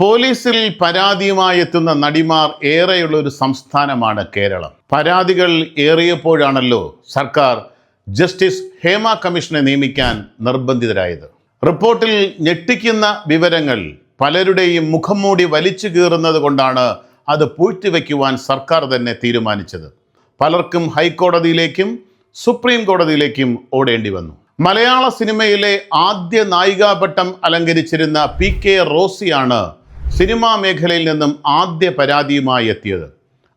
പോലീസിൽ പരാതിയുമായി എത്തുന്ന നടിമാർ ഏറെയുള്ള ഒരു സംസ്ഥാനമാണ് കേരളം. പരാതികൾ ഏറിയപ്പോഴാണല്ലോ സർക്കാർ ജസ്റ്റിസ് ഹേമ കമ്മീഷനെ നിയമിക്കാൻ നിർബന്ധിതരായത്. റിപ്പോർട്ടിൽ ഞെട്ടിക്കുന്ന വിവരങ്ങൾ പലരുടെയും മുഖം മൂടി വലിച്ചു കീറുന്നത് കൊണ്ടാണ് അത് പൂഴ്ത്തിവെക്കുവാൻ സർക്കാർ തന്നെ തീരുമാനിച്ചത്. പലർക്കും ഹൈക്കോടതിയിലേക്കും സുപ്രീം കോടതിയിലേക്കും ഓടേണ്ടി വന്നു. മലയാള സിനിമയിലെ ആദ്യ നായികാപട്ടം അലങ്കരിച്ചിരുന്ന പി കെ റോസിയാണ് സിനിമാ മേഖലയിൽ നിന്നും ആദ്യ പരാതിയുമായി എത്തിയത്.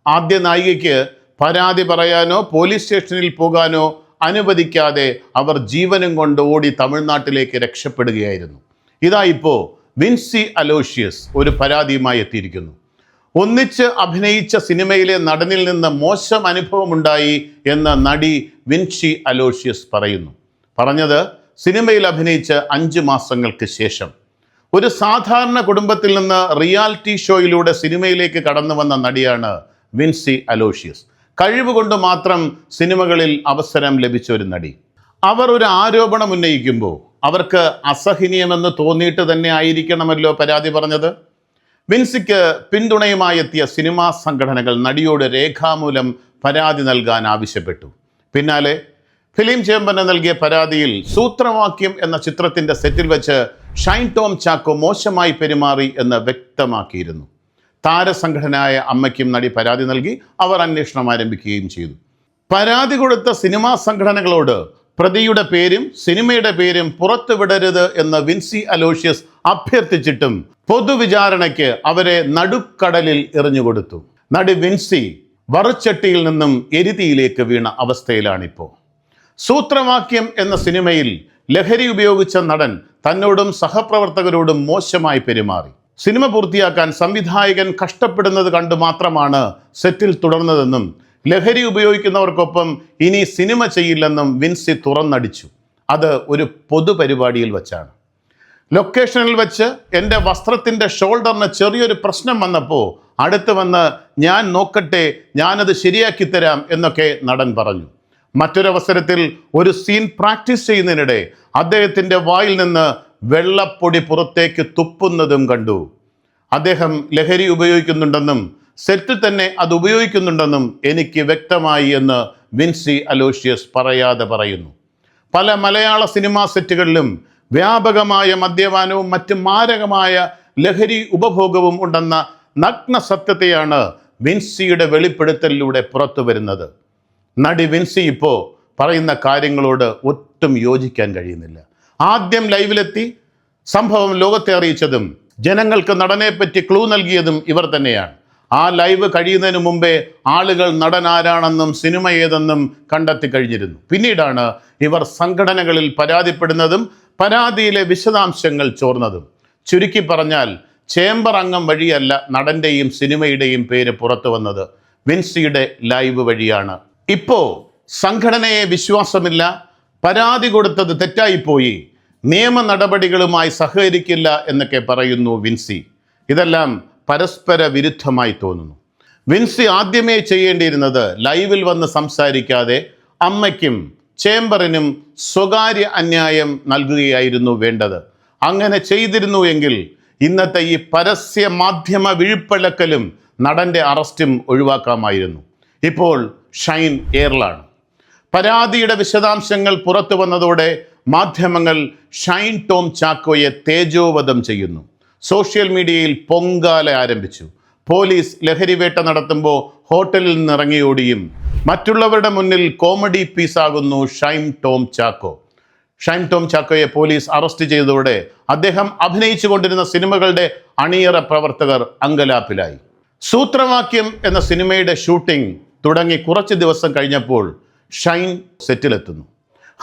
ആദ്യ നായികയ്ക്ക് പരാതി പറയാനോ പോലീസ് സ്റ്റേഷനിൽ പോകാനോ അനുവദിക്കാതെ അവർ ജീവനും കൊണ്ട് ഓടി തമിഴ്നാട്ടിലേക്ക് രക്ഷപ്പെടുകയായിരുന്നു. ഇതാ ഇപ്പോൾ വിൻസി അലോഷ്യസ് ഒരു പരാതിയുമായി എത്തിയിരിക്കുന്നു. ഒന്നിച്ച് അഭിനയിച്ച സിനിമയിലെ നടനിൽ നിന്ന് മോശം അനുഭവമുണ്ടായി എന്ന് നടി വിൻസി അലോഷ്യസ് പറയുന്നു. പറഞ്ഞത് സിനിമയിൽ അഭിനയിച്ച് അഞ്ച് മാസങ്ങൾക്ക് ശേഷം. ഒരു സാധാരണ കുടുംബത്തിൽ നിന്ന് റിയാലിറ്റി ഷോയിലൂടെ സിനിമയിലേക്ക് കടന്നു വന്ന നടിയാണ് വിൻസി അലോഷ്യസ്. കഴിവ് കൊണ്ട് മാത്രം സിനിമകളിൽ അവസരം ലഭിച്ച ഒരു നടി. അവർ ഒരു ആരോപണം ഉന്നയിക്കുമ്പോൾ അവർക്ക് അസഹനീയമെന്ന് തോന്നിയിട്ട് തന്നെ ആയിരിക്കണമല്ലോ പരാതി പറഞ്ഞത്. വിൻസിക്ക് പിന്തുണയുമായി എത്തിയ സിനിമാ സംഘടനകൾ നടിയോട് രേഖാമൂലം പരാതി നൽകാൻ ആവശ്യപ്പെട്ടു. പിന്നാലെ ഫിലിം ചേംബറിന് നൽകിയ പരാതിയിൽ സൂത്രവാക്യം എന്ന ചിത്രത്തിന്റെ സെറ്റിൽ വെച്ച് ഷൈൻ ടോം ചാക്കോ മോശമായി പെരുമാറി എന്ന് വ്യക്തമാക്കിയിരുന്നു. താരസംഘടനയായ അമ്മയ്ക്കും നടി പരാതി നൽകി അവർ അന്വേഷണം ആരംഭിക്കുകയും ചെയ്തു. പരാതി കൊടുത്ത സിനിമാ സംഘടനകളോട് പ്രതിയുടെ പേരും സിനിമയുടെ പേരും പുറത്തുവിടരുത് എന്ന് വിൻസി അലോഷ്യസ് അഭ്യർത്ഥിച്ചിട്ടും പൊതുവിചാരണയ്ക്ക് അവരെ നടുക്കടലിൽ എറിഞ്ഞുകൊടുത്തു. നടി വിൻസി വറുച്ചട്ടിയിൽ നിന്നും എരിതിയിലേക്ക് വീണ അവസ്ഥയിലാണിപ്പോൾ സൂത്രവാക്യം എന്ന സിനിമയിൽ ലഹരി ഉപയോഗിച്ച നടൻ തന്നോടും സഹപ്രവർത്തകരോടും മോശമായി പെരുമാറി. സിനിമ പൂർത്തിയാക്കാൻ സംവിധായകൻ കഷ്ടപ്പെടുന്നത് കണ്ടു മാത്രമാണ് സെറ്റിൽ തുടർന്നതെന്നും ലഹരി ഉപയോഗിക്കുന്നവർക്കൊപ്പം ഇനി സിനിമ ചെയ്യില്ലെന്നും വിൻസി തുറന്നടിച്ചു. അത് ഒരു പൊതുപരിപാടിയിൽ വച്ചാണ്. ലൊക്കേഷനിൽ വെച്ച് എന്റെ വസ്ത്രത്തിന്റെ ഷോൾഡറിന് ചെറിയൊരു പ്രശ്നം വന്നപ്പോൾ അടുത്ത് വന്ന് ഞാൻ നോക്കട്ടെ ഞാനത് ശരിയാക്കി തരാം എന്നൊക്കെ നടൻ പറഞ്ഞു. മറ്റൊരവസരത്തിൽ ഒരു സീൻ പ്രാക്ടീസ് ചെയ്യുന്നതിനിടെ അദ്ദേഹത്തിന്റെ വായിൽ നിന്ന് വെള്ളപ്പൊടി പുറത്തേക്ക് തുപ്പുന്നതും കണ്ടു. അദ്ദേഹം ലഹരി ഉപയോഗിക്കുന്നുണ്ടെന്നും സെറ്റ് തന്നെ അത് ഉപയോഗിക്കുന്നുണ്ടെന്നും എനിക്ക് വ്യക്തമായി എന്ന് വിൻസി അലോഷ്യസ് പറയാതെ പറയുന്നു. പല മലയാള സിനിമാ സെറ്റുകളിലും വ്യാപകമായ മദ്യപാനവും മറ്റ് മാരകമായ ലഹരി ഉപഭോഗവും ഉണ്ടെന്ന നഗ്ന സത്യത്തെയാണ് വിൻസിയുടെ വെളിപ്പെടുത്തലിലൂടെ പുറത്തു വരുന്നത് നടി വിൻസി ഇപ്പോൾ പറയുന്ന കാര്യങ്ങളോട് ഒട്ടും യോജിക്കാൻ കഴിയുന്നില്ല. ആദ്യം ലൈവിലെത്തി സംഭവം ലോകത്തെ അറിയിച്ചതും ജനങ്ങൾക്ക് നടനെപ്പറ്റി ക്ലൂ നൽകിയതും ഇവർ തന്നെയാണ്. ആ ലൈവ് കഴിയുന്നതിന് മുമ്പേ ആളുകൾ നടൻ ആരാണെന്നും സിനിമ ഏതെന്നും കണ്ടെത്തി കഴിഞ്ഞിരുന്നു. പിന്നീടാണ് ഇവർ സംഘടനകളിൽ പരാതിപ്പെടുന്നതും പരാതിയിലെ വിശദാംശങ്ങൾ ചോർന്നതും. ചുരുക്കി പറഞ്ഞാൽ ചേംബർ അംഗം വഴിയല്ല നടന്റെയും സിനിമയുടെയും പേര് പുറത്തു വന്നത്. വിൻസിയുടെ ലൈവ് വഴിയാണ്. ഇപ്പോ സംഘടനയെ വിശ്വാസമില്ല പരാതി കൊടുത്തത് തെറ്റായിപ്പോയി നിയമ നടപടികളുമായി സഹകരിക്കില്ല എന്നൊക്കെ പറയുന്നു വിൻസി. ഇതെല്ലാം പരസ്പര വിരുദ്ധമായി തോന്നുന്നു. വിൻസി ആദ്യമേ ചെയ്യേണ്ടിയിരുന്നത് ലൈവിൽ വന്ന് സംസാരിക്കാതെ അമ്മയ്ക്കും ചേംബറിനും സ്വകാര്യ അന്യായം നൽകുകയായിരുന്നു വേണ്ടത്. അങ്ങനെ ചെയ്തിരുന്നു എങ്കിൽ ഇന്നത്തെ ഈ പരസ്യ മാധ്യമ വിഴുപ്പഴക്കലും നടന്റെ അറസ്റ്റും ഒഴിവാക്കാമായിരുന്നു. ഇപ്പോൾ ഷൈൻ എയറിലാണ്. പരാതിയുടെ വിശദാംശങ്ങൾ പുറത്തു വന്നതോടെ മാധ്യമങ്ങൾ ഷൈൻ ടോം ചാക്കോയെ തേജോവധം ചെയ്യുന്നു. സോഷ്യൽ മീഡിയയിൽ പൊങ്കാല ആരംഭിച്ചു. പോലീസ് ലഹരിവേട്ട നടത്തുമ്പോൾ ഹോട്ടലിൽ നിന്ന് ഇറങ്ങിയോടിയും മറ്റുള്ളവരുടെ മുന്നിൽ കോമഡി പീസ് പീസാകുന്നു ഷൈൻ ടോം ചാക്കോ. ഷൈൻ ടോം ചാക്കോയെ പോലീസ് അറസ്റ്റ് ചെയ്തതോടെ അദ്ദേഹം അഭിനയിച്ചു കൊണ്ടിരുന്ന സിനിമകളുടെ അണിയറ പ്രവർത്തകർ അങ്കലാപ്പിലായി. സൂത്രവാക്യം എന്ന സിനിമയുടെ ഷൂട്ടിംഗ് തുടങ്ങി കുറച്ച് ദിവസം കഴിഞ്ഞപ്പോൾ ഷൈൻ സെറ്റിലെത്തുന്നു.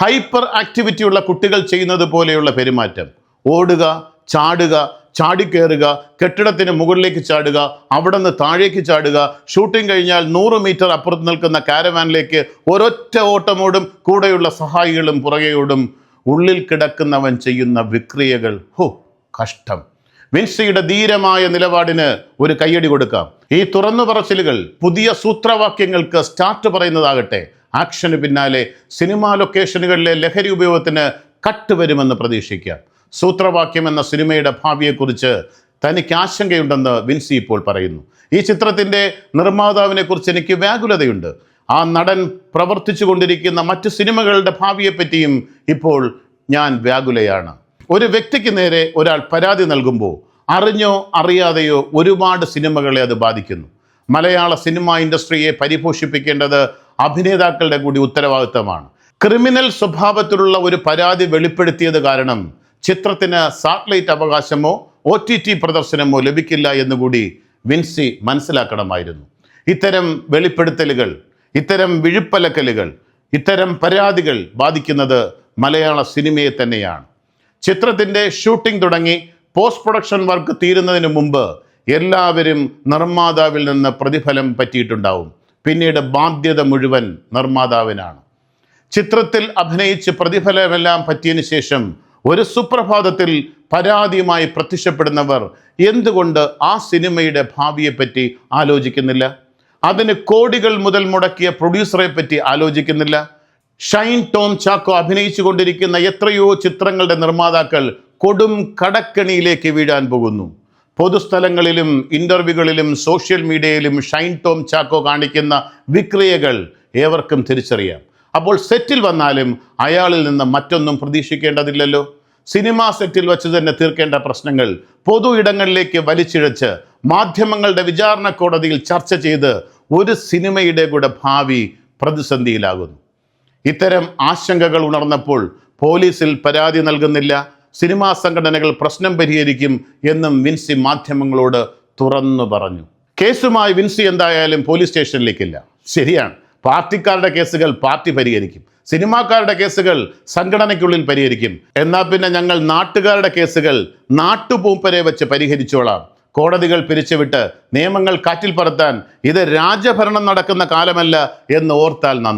ഹൈപ്പർ ആക്ടിവിറ്റിയുള്ള കുട്ടികൾ ചെയ്യുന്നത് പോലെയുള്ള പെരുമാറ്റം. ഓടുക ചാടുക ചാടിക്കയറുക കെട്ടിടത്തിന് മുകളിലേക്ക് ചാടുക അവിടെ നിന്ന് താഴേക്ക് ചാടുക ഷൂട്ടിംഗ് കഴിഞ്ഞാൽ നൂറ് മീറ്റർ അപ്പുറത്ത് നിൽക്കുന്ന കാരവാനിലേക്ക് ഒരൊറ്റ ഓട്ടമോടും കൂടെയുള്ള സഹായികളും പുറകെയോടും ഉള്ളിൽ കിടക്കുന്നവൻ ചെയ്യുന്ന വിക്രിയകൾ ഹോ കഷ്ടം. വിൻസിയുടെ ധീരമായ നിലപാടിന് ഒരു കയ്യടി കൊടുക്കാം. ഈ തുറന്നു പറച്ചിലുകൾ പുതിയ സൂത്രവാക്യങ്ങൾക്ക് സ്റ്റാർട്ട് പറയുന്നതാകട്ടെ. ആക്ഷന് പിന്നാലെ സിനിമാ ലൊക്കേഷനുകളിലെ ലഹരി ഉപയോഗത്തിന് കട്ട് വരുമെന്ന് പ്രതീക്ഷിക്കാം സൂത്രവാക്യം എന്ന സിനിമയുടെ ഭാവിയെക്കുറിച്ച് തനിക്ക് ആശങ്കയുണ്ടെന്ന് വിൻസി ഇപ്പോൾ പറയുന്നു. ഈ ചിത്രത്തിന്റെ നിർമ്മാതാവിനെക്കുറിച്ച് എനിക്ക് വ്യാകുലതയുണ്ട്. ആ നടൻ പ്രവർത്തിച്ചു കൊണ്ടിരിക്കുന്ന മറ്റ് സിനിമകളുടെ ഭാവിയെപ്പറ്റിയും ഇപ്പോൾ ഞാൻ വ്യാകുലയാണ്. ഒരു വ്യക്തിക്ക് നേരെ ഒരാൾ പരാതി നൽകുമ്പോൾ അറിഞ്ഞോ അറിയാതെയോ ഒരുപാട് സിനിമകളെ അത് ബാധിക്കുന്നു. മലയാള സിനിമ ഇൻഡസ്ട്രിയെ പരിപോഷിപ്പിക്കേണ്ടത് അഭിനേതാക്കളുടെ കൂടി ഉത്തരവാദിത്തമാണ്. ക്രിമിനൽ സ്വഭാവത്തിലുള്ള ഒരു പരാതി വെളിപ്പെടുത്തിയത് കാരണം ചിത്രത്തിന് സാറ്റലൈറ്റ് അവകാശമോ ഒ ടി ടി പ്രദർശനമോ ലഭിക്കില്ല എന്നുകൂടി വിൻസി മനസ്സിലാക്കണമായിരുന്നു. ഇത്തരം വെളിപ്പെടുത്തലുകൾ ഇത്തരം വിഴുപ്പലക്കലുകൾ ഇത്തരം പരാതികൾ ബാധിക്കുന്നത് മലയാള സിനിമയെ തന്നെയാണ്. ചിത്രത്തിന്റെ ഷൂട്ടിംഗ് തുടങ്ങി പോസ്റ്റ് പ്രൊഡക്ഷൻ വർക്ക് തീരുന്നതിന് മുമ്പ് എല്ലാവരും നിർമ്മാതാവിൽ നിന്ന് പ്രതിഫലം പറ്റിയിട്ടുണ്ടാവും. പിന്നീട് ബാധ്യത മുഴുവൻ നിർമ്മാതാവിനാണ്. ചിത്രത്തിൽ അഭിനയിച്ച് പ്രതിഫലമെല്ലാം പറ്റിയതിനു ശേഷം ഒരു സുപ്രഭാതത്തിൽ പരാതിയുമായി പ്രത്യക്ഷപ്പെടുന്നവർ എന്തുകൊണ്ട് ആ സിനിമയുടെ ഭാവിയെപ്പറ്റി ആലോചിക്കുന്നില്ല? അതിന് കോടികൾ മുതൽ മുടക്കിയ പ്രൊഡ്യൂസറെ പറ്റി ആലോചിക്കുന്നില്ല? ഷൈൻ ടോം ചാക്കോ അഭിനയിച്ചു കൊണ്ടിരിക്കുന്ന എത്രയോ ചിത്രങ്ങളുടെ നിർമ്മാതാക്കൾ കൊടും കടക്കണിയിലേക്ക് വീഴാൻ പോകുന്നു. പൊതുസ്ഥലങ്ങളിലും ഇന്റർവ്യൂകളിലും സോഷ്യൽ മീഡിയയിലും ഷൈൻ ടോം ചാക്കോ കാണിക്കുന്ന വിക്രിയകൾ ഏവർക്കും തിരിച്ചറിയാം. അപ്പോൾ സെറ്റിൽ വന്നാലും അയാളിൽ നിന്ന് മറ്റൊന്നും പ്രതീക്ഷിക്കേണ്ടതില്ലല്ലോ. സിനിമാ സെറ്റിൽ വച്ച് തന്നെ തീർക്കേണ്ട പ്രശ്നങ്ങൾ പൊതു ഇടങ്ങളിലേക്ക് വലിച്ചിഴച്ച് മാധ്യമങ്ങളുടെ വിചാരണ കോടതിയിൽ ചർച്ച ചെയ്ത് ഒരു സിനിമയുടെ കൂടെ ഭാവി പ്രതിസന്ധിയിലാകുന്നു. ഇത്തരം ആശങ്കകൾ ഉണർന്നപ്പോൾ പോലീസിൽ പരാതി നൽകുന്നില്ല. സിനിമാ സംഘടനകൾ പ്രശ്നം പരിഹരിക്കും എന്നും വിൻസി മാധ്യമങ്ങളോട് തുറന്നു പറഞ്ഞു. കേസുമായി വിൻസി എന്തായാലും പോലീസ് സ്റ്റേഷനിലേക്കില്ല. ശരിയാണ്. പാർട്ടിക്കാരുടെ കേസുകൾ പാർട്ടി പരിഹരിക്കും. സിനിമാക്കാരുടെ കേസുകൾ സംഘടനയ്ക്കുള്ളിൽ പരിഹരിക്കും. എന്നാൽ പിന്നെ ഞങ്ങൾ നാട്ടുകാരുടെ കേസുകൾ നാട്ടുപൂപ്പരെ വെച്ച് പരിഹരിച്ചോളാം. കോടതികൾ പിരിച്ചുവിട്ട് നിയമങ്ങൾ കാറ്റിൽ പറത്താൻ ഇത് രാജഭരണം നടക്കുന്ന കാലമല്ല എന്ന് ഓർത്താൽ നന്ദി